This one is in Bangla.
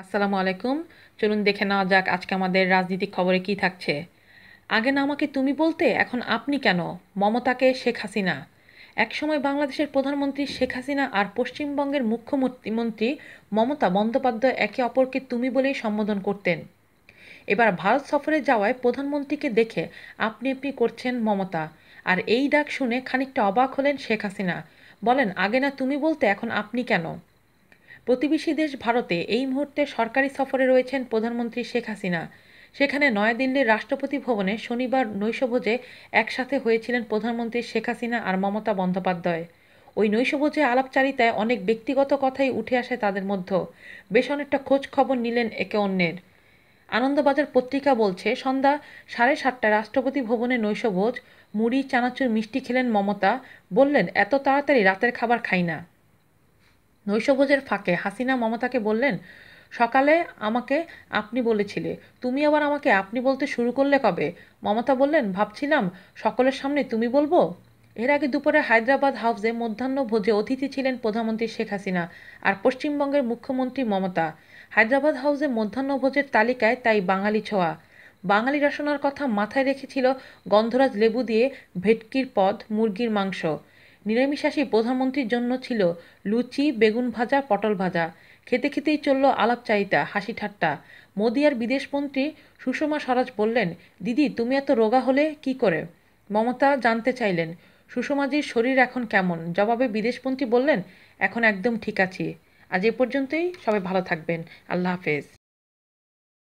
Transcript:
আসসালামু আলাইকুম। চলুন দেখে নেওয়া যাক আজকে আমাদের রাজনীতিক খবরে কি থাকছে। আগে না আমাকে তুমি বলতে, এখন আপনি কেন? মমতাকে শেখ হাসিনা। একসময় বাংলাদেশের প্রধানমন্ত্রী শেখ হাসিনা আর পশ্চিমবঙ্গের মুখ্যমন্ত্রী মমতা বন্দ্যোপাধ্যায় একে অপরকে তুমি বলেই সম্বোধন করতেন। এবার ভারত সফরে যাওয়ায় প্রধানমন্ত্রীকে দেখে আপনি আপনি করছেন মমতা। আর এই ডাক শুনে খানিকটা অবাক হলেন শেখ হাসিনা। বলেন, আগে না তুমি বলতে, এখন আপনি কেন? প্রতিবেশী দেশ ভারতে এই মুহূর্তে সরকারি সফরে রয়েছেন প্রধানমন্ত্রী শেখ হাসিনা। সেখানে নয়াদিল্লির রাষ্ট্রপতি ভবনে শনিবার নৈশভোজে একসাথে হয়েছিলেন প্রধানমন্ত্রী শেখ হাসিনা আর মমতা বন্দ্যোপাধ্যায়। ওই নৈশভোজে আলাপচারিতায় অনেক ব্যক্তিগত কথাই উঠে আসে তাদের মধ্যে। বেশ অনেকটা খোঁজ খবর নিলেন একে অন্যের। আনন্দবাজার পত্রিকা বলছে, সন্ধ্যা সাড়ে সাতটায় রাষ্ট্রপতি ভবনে নৈশভোজ, মুড়ি, চানাচুর, মিষ্টি খেলেন মমতা। বললেন, এত তাড়াতাড়ি রাতের খাবার খাই না। নৈশভোজের ফাঁকে হাসিনা মমতাকে বললেন, সকালে আমাকে আপনি বলেছিলে, তুমি আবার আমাকে আপনি বলতে শুরু করলে কবে? মমতা বললেন, ভাবছিলাম সকলের সামনে তুমি বলব? এর আগে দুপুরে হায়দ্রাবাদ হাউসে মধ্যাহ্ন ভোজে অতিথি ছিলেন প্রধানমন্ত্রী শেখ হাসিনা আর পশ্চিমবঙ্গের মুখ্যমন্ত্রী মমতা। হায়দ্রাবাদ হাউসে মধ্যাহ্ন ভোজের তালিকায় তাই বাঙালি ছোঁয়া। বাঙালি রসনার কথা মাথায় রেখেছিল গন্ধরাজ লেবু দিয়ে ভেটকির পদ, মুরগির মাংস। নিরামিষাসী প্রধানমন্ত্রীর জন্য ছিল লুচি, বেগুন ভাজা, পটল ভাজা। খেতে খেতেই চলল আলাপচারিতা, হাসি ঠাট্টা। মোদী আর বিদেশমন্ত্রী সুষমা স্বরাজ বললেন, দিদি, তুমি এত রোগা হলে কি করে? মমতা জানতে চাইলেন, সুষমাজির শরীর এখন কেমন? জবাবে বিদেশমন্ত্রী বললেন, এখন একদম ঠিক আছি। আজ এ পর্যন্তই, সবাই ভালো থাকবেন। আল্লাহ হাফেজ।